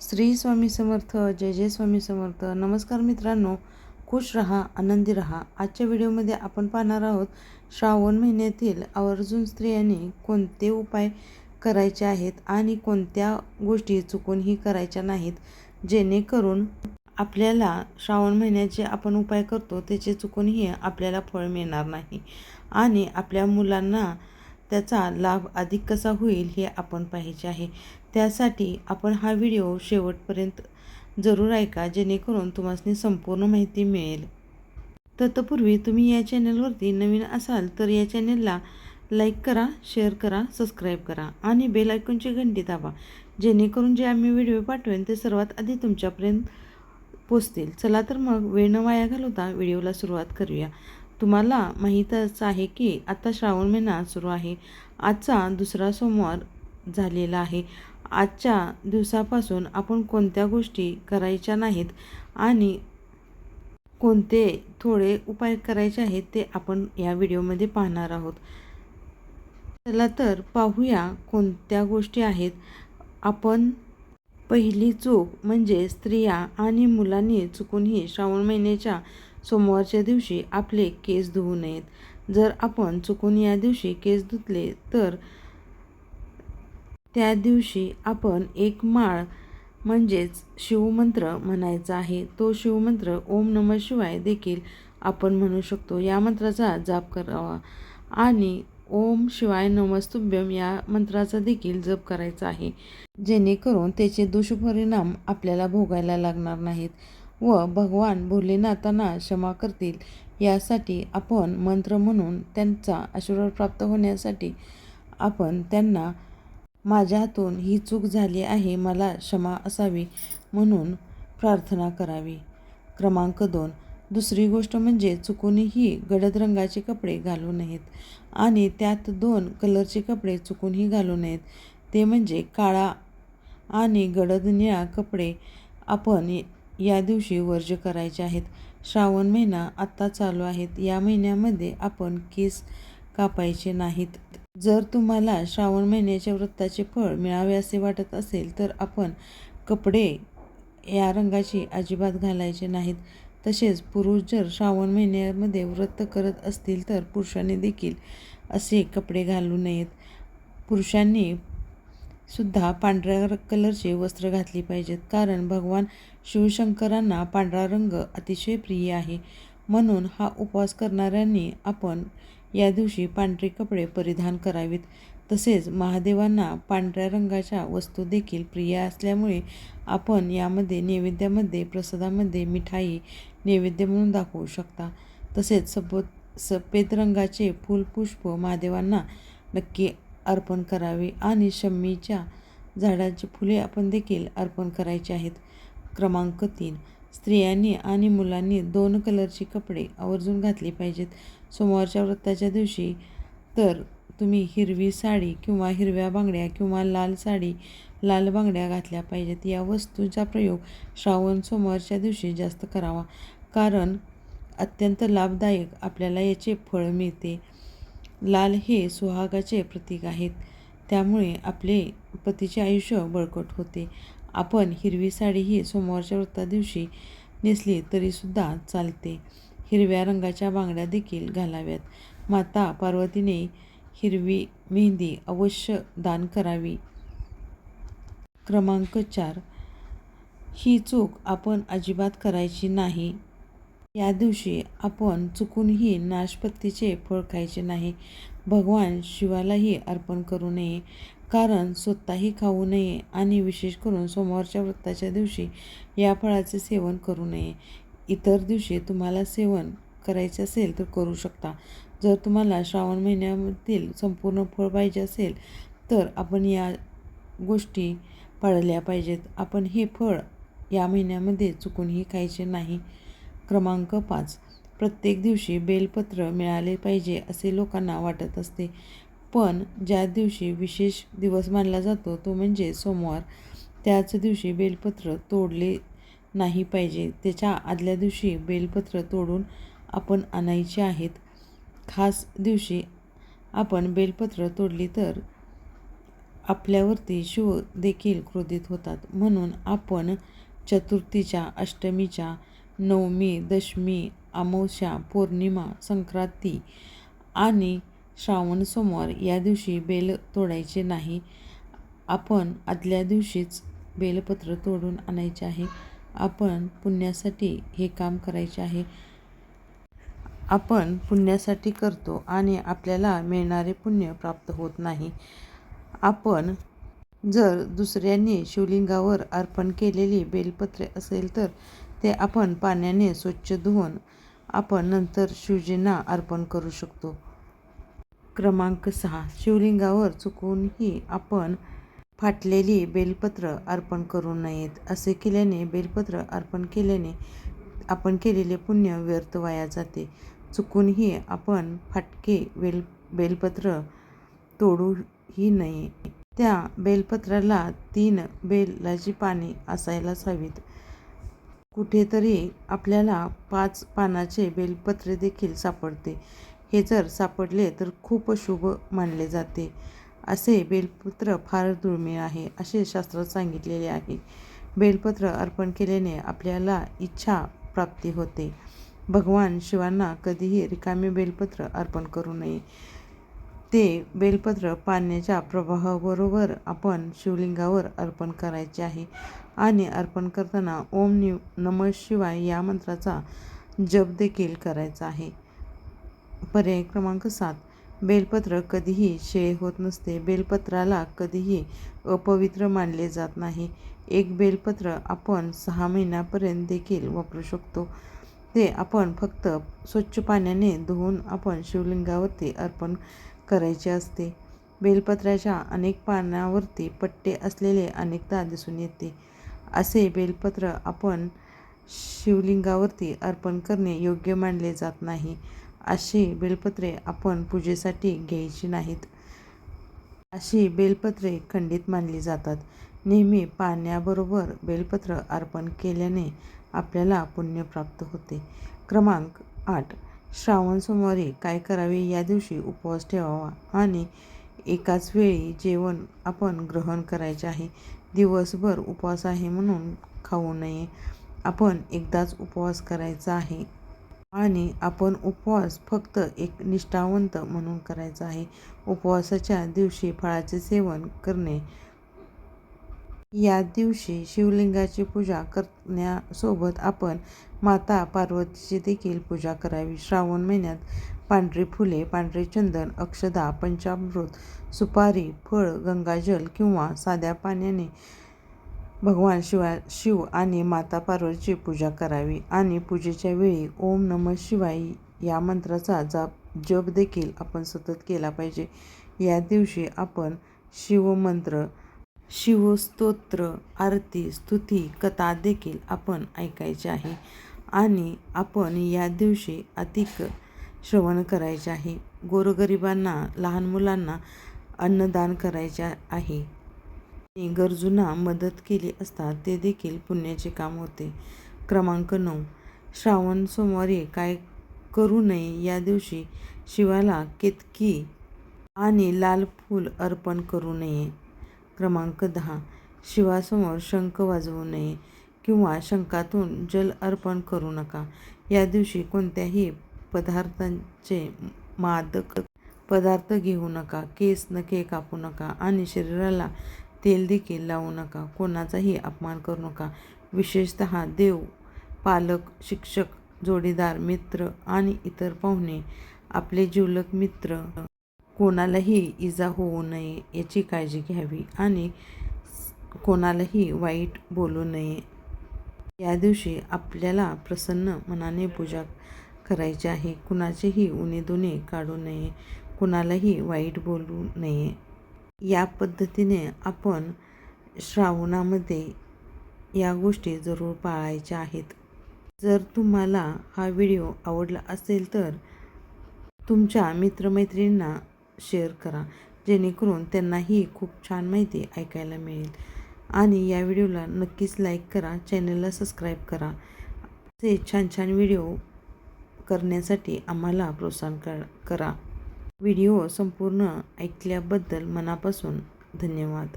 श्री स्वामी समर्थ जय जय स्वामी समर्थ. नमस्कार मित्रांनो खुश रहा आनंदी रहा. आजच्या व्हिडिओमध्ये आपण पाहणार आहोत श्रावण महिन्यातील आवर्जून स्त्रियांनी कोणते उपाय करायचे आहेत आणि कोणत्या गोष्टी चुकूनही करायच्या नाहीत जेणेकरून आपल्याला श्रावण महिन्यात जे आपण उपाय करतो त्याचे चुकूनही आपल्याला फळ मिळणार नाही आणि आपल्या मुलांना त्याचा लाभ अधिक कसा होईल हे आपण पाहायचे आहे. त्यासाठी आपण हा व्हिडिओ शेवटपर्यंत जरूर ऐका जेणेकरून तुम्हाला संपूर्ण माहिती मिळेल. तत्पूर्वी तुम्ही या चॅनलवरती नवीन असाल तर या चॅनलला लाईक करा शेअर करा सबस्क्राईब करा आणि बेल आयकॉनची घंटी दाबा जेणेकरून जे आम्ही व्हिडिओ पाठवेन ते सर्वात आधी तुमच्यापर्यंत पोचतील. चला तर मग वेळ न वाया घालवता व्हिडिओला सुरुवात करूया. तुम्हाला माहीतच आहे की आता श्रावण महिना सुरू आहे. आजचा दुसरा सोमवार झालेला आहे. आजच्या दिवसापासून आपण कोणत्या गोष्टी करायच्या नाहीत आणि कोणते थोडे उपाय करायचे आहेत ते आपण या व्हिडिओमध्ये पाहणार आहोत. चला तर पाहूया कोणत्या गोष्टी आहेत. आपण पहिली चूक म्हणजे स्त्रिया आणि मुलांनी चुकूनही श्रावण महिन्याच्या सोमवारच्या दिवशी आपले केस धुवू नयेत. जर आपण चुकून या दिवशी केस धुतले तर त्या दिवशी आपण एक माळ म्हणजेच शिवमंत्र म्हणायचा आहे. तो शिवमंत्र ओम नम शिवाय देखील आपण म्हणू शकतो. या मंत्राचा जाप करावा आणि ओम शिवाय नमस्तुभ्यम या मंत्राचा देखील जप करायचा आहे. जेणेकरून त्याचे दुष्परिणाम आपल्याला भोगायला लागणार नाहीत व भगवान भोलेनाथांना क्षमा करतील. यासाठी आपण मंत्र म्हणून त्यांचा आशीर्वाद प्राप्त होण्यासाठी आपण त्यांना माझ्या हातून ही चूक झाली आहे मला क्षमा असावी म्हणून प्रार्थना करावी. क्रमांक दोन. दुसरी गोष्ट म्हणजे चुकूनही गडद रंगाचे कपडे घालू नयेत आणि त्यात दोन कलरचे कपडे चुकूनही घालू नयेत. ते म्हणजे काळा आणि गडद निळा कपडे आपण या दिवशी वर्ज करायचे आहेत. श्रावण महिना आत्ता चालू आहेत या महिन्यामध्ये आपण केस कापायचे नाहीत. जर तुम्हाला श्रावण महिन्याच्या व्रताचे फळ मिळावे असे वाटत असेल तर आपण कपडे या रंगाची अजिबात घालायचे नाहीत. तसेच पुरुष जर श्रावण महिन्यामध्ये व्रत करत असतील तर पुरुषांनी देखील असे कपडे घालू नयेत. पुरुषांनी सुद्धा पांढऱ्या कलरचे वस्त्र घातली पाहिजेत कारण भगवान शिवशंकरांना पांढरा रंग अतिशय प्रिय आहे. म्हणून हा उपवास करणाऱ्यांनी आपण या दिवशी पांढरे कपडे परिधान करावेत. तसेच महादेवांना पांढऱ्या रंगाच्या वस्तू देखील प्रिय असल्यामुळे आपण यामध्ये नैवेद्यामध्ये प्रसादामध्ये मिठाई नैवेद्य म्हणून दाखवू शकता. तसेच सफो सफेद रंगाचे फुलपुष्प महादेवांना नक्की अर्पण करावे आणि शम्मीच्या झाडाची फुले आपण देखील अर्पण करायची आहेत. क्रमांक तीन. स्त्रियांनी आणि मुलांनी दोन कलरची कपडे आवर्जून घातली पाहिजेत. सोमवारच्या व्रताच्या दिवशी तर तुम्ही हिरवी साडी किंवा हिरव्या बांगड्या किंवा लाल साडी लाल बांगड्या घातल्या पाहिजेत. या वस्तूंचा प्रयोग श्रावण सोमवारच्या दिवशी जास्त करावा कारण अत्यंत लाभदायक आपल्याला याचे फळ मिळते. लाल हे सुहागाचे प्रतीक आहेत. त्यामुळे आपले पतीचे आयुष्य बळकट होते. आपण हिरवी साडी ही सोमवारच्या व्रता दिवशी नेसली तरीसुद्धा चालते. हिरव्या रंगाच्या बांगड्या देखील घालाव्यात. माता पार्वतीने हिरवी मेहंदी अवश्य दान करावी. क्रमांक चार. ही चूक आपण अजिबात करायची नाही. या दिवशी आपण चुकूनही नाशपत्तीचे फळ खायचे नाही. भगवान शिवालाही अर्पण करू नये. कारण स्वतःही खाऊ नये आणि विशेष करून सोमवारच्या व्रताच्या दिवशी या फळाचे सेवन करू नये. इतर दिवशी तुम्हाला सेवन करायचे असेल तर करू शकता. जर तुम्हाला श्रावण महिन्यामधील संपूर्ण फळ पाहिजे असेल तर आपण या गोष्टी पाळल्या पाहिजेत. आपण हे फळ या महिन्यामध्ये चुकूनही खायचे नाही. क्रमांक पाच. प्रत्येक दिवशी बेलपत्र मिळाले पाहिजे असे लोकांना वाटत असते. पण ज्या दिवशी विशेष दिवस मानला जातो तो म्हणजे सोमवार. त्याच दिवशी बेलपत्र तोडले नाही पाहिजे. त्याच्या आदल्या दिवशी बेलपत्र तोडून आपण आणायचे आहेत. खास दिवशी आपण बेलपत्र तोडली तर आपल्यावरती शिव देखील क्रोधित होतात. म्हणून आपण चतुर्थीच्या अष्टमीच्या नवमी दशमी अमावस्या पौर्णिमा संक्रांती आणि श्रावण सोमवार या दिवशी बेल तोडायचे नाही. आपण आदल्या दिवशीच बेलपत्र तोडून आणायचे आहे. आपण पुण्यासाठी हे काम करायचे आहे. आपण पुण्यासाठी करतो आणि आपल्याला मिळणारे पुण्य प्राप्त होत नाही. आपण जर दुसऱ्यांनी शिवलिंगावर अर्पण केलेली बेलपत्रे असेल तर ते आपण पाण्याने स्वच्छ धुवून आपण नंतर शिवजींना अर्पण करू शकतो. क्रमांक सहा. शिवलिंगावर चुकूनही आपण फाटलेली बेलपत्र अर्पण करू नयेत असे केल्याने बेलपत्र अर्पण केल्याने आपण केलेले पुण्य व्यर्थ वाया जाते. चुकूनही आपण फाटके बेल बेलपत्र तोडूही नये. त्या बेलपत्राला तीन बेलाची पाने असायलाच हवीत. कुठेतरी आपल्याला पाच पानाचे बेलपत्र देखील सापडते. हे जर सापडले तर खूप शुभ मानले जाते. असे बेलपत्र फार दुर्मिळ आहे असे शास्त्रात सांगितलेले आहे. बेलपत्र अर्पण केल्याने आपल्याला इच्छा प्राप्ती होते. भगवान शिवांना कधीही रिकामे बेलपत्र अर्पण करू नये. ते बेलपत्र पाण्याच्या प्रवाहाबरोबर आपण शिवलिंगावर अर्पण करायचे आहे आणि अर्पण करताना ओम नि नम शिवाय या मंत्राचा जप देखील करायचा आहे. पर्याय क्रमांक सात. बेलपत्र कधीही शेळे होत नसते. बेलपत्राला कधीही अपवित्र मानले जात नाही. एक बेलपत्र आपण सहा महिन्यापर्यंत देखील वापरू शकतो. ते आपण फक्त स्वच्छ पाण्याने धुवून आपण शिवलिंगावरती अर्पण करायचे असते. बेलपत्राच्या अनेक पानावरती पट्टे असलेले अनेकदा दिसून येते. असे बेलपत्र आपण शिवलिंगावरती अर्पण करणे योग्य मानले जात नाही. अशी बेलपत्रे आपण पूजेसाठी घ्यायची नाहीत. अशी बेलपत्रे खंडित मानली जातात. नेहमी पाण्याबरोबर बेलपत्र अर्पण केल्याने आपल्याला पुण्य प्राप्त होते. क्रमांक आठ. श्रावण सोमवारी काय करावे या दिवशी उपवास ठेवावा आणि एकाच वेळी जेवण आपण ग्रहण करायचे आहे. दिवसभर उपवास आहे म्हणून खाऊ नये. आपण एकदाच उपवास करायचा आहे. आणि आपण उपवास फक्त एक निष्ठावंत म्हणून करायचा आहे. उपवासाच्या दिवशी फळाचे सेवन करणे. या दिवशी शिवलिंगाची पूजा करण्यासोबत आपण माता पार्वतीची देखील पूजा करावी. श्रावण महिन्यात पांढरी फुले पांढरे चंदन अक्षदा पंचामृत सुपारी फळ गंगाजल किंवा साध्या पाण्याने भगवान शिवा शिव आणि माता पार्वतीची पूजा करावी. आणि पूजेच्या वेळी ओम नम शिवाय या मंत्राचा जाप जप देखील आपण सतत केला पाहिजे. या दिवशी आपण शिवमंत्र शिवस्तोत्र आरती स्तुती कथा देखील आपण ऐकायचे आहे. आणि आपण या दिवशी अधिक श्रवण करायचे आहे. गोरगरिबांना लहान मुलांना अन्नदान करायचे आहे. गरजूंना मदत केली असता ते देखील पुण्याचे काम होते. क्रमांक नऊ. श्रावण सोमवारी काय करू नये या दिवशी शिवाला केतकी आणि लाल फूल अर्पण करू नये. क्रमांक दहा. शिवासमोर शंख वाजवू नये किंवा शंखातून जल अर्पण करू नका. या दिवशी कोणत्याही पदार्थांचे मादक पदार्थ घेऊ नका केस नखे कापू नका आणि शरीराला तेल देखील लावू नका. कोणाचाही अपमान करू नका. विशेषत देव पालक शिक्षक जोडीदार मित्र आणि इतर पाहुणे. आपले जीवलक मित्र. कोणालाही इजा होऊ नये याची काळजी घ्यावी आणि कोणालाही वाईट बोलू नये. या दिवशी आपल्याला प्रसन्न मनाने पूजा करायची आहे. कुणाचेही उणे काढू नये. कुणालाही वाईट बोलू नये. या पद्धतीने आपण श्रावणामध्ये या गोष्टी जरूर पाळायच्या आहेत. जर तुम्हाला हा व्हिडिओ आवडला असेल तर तुमच्या मित्रमैत्रिणींना शेअर करा जेणेकरून त्यांनाही खूप छान माहिती ऐकायला मिळेल. आणि या व्हिडिओला नक्कीच लाईक करा चॅनलला सबस्क्राईब करा. असे छान छान व्हिडिओ करण्यासाठी आम्हाला प्रोत्साहन कर करा. व्हिडिओ संपूर्ण ऐकल्याबद्दल मनापासून धन्यवाद.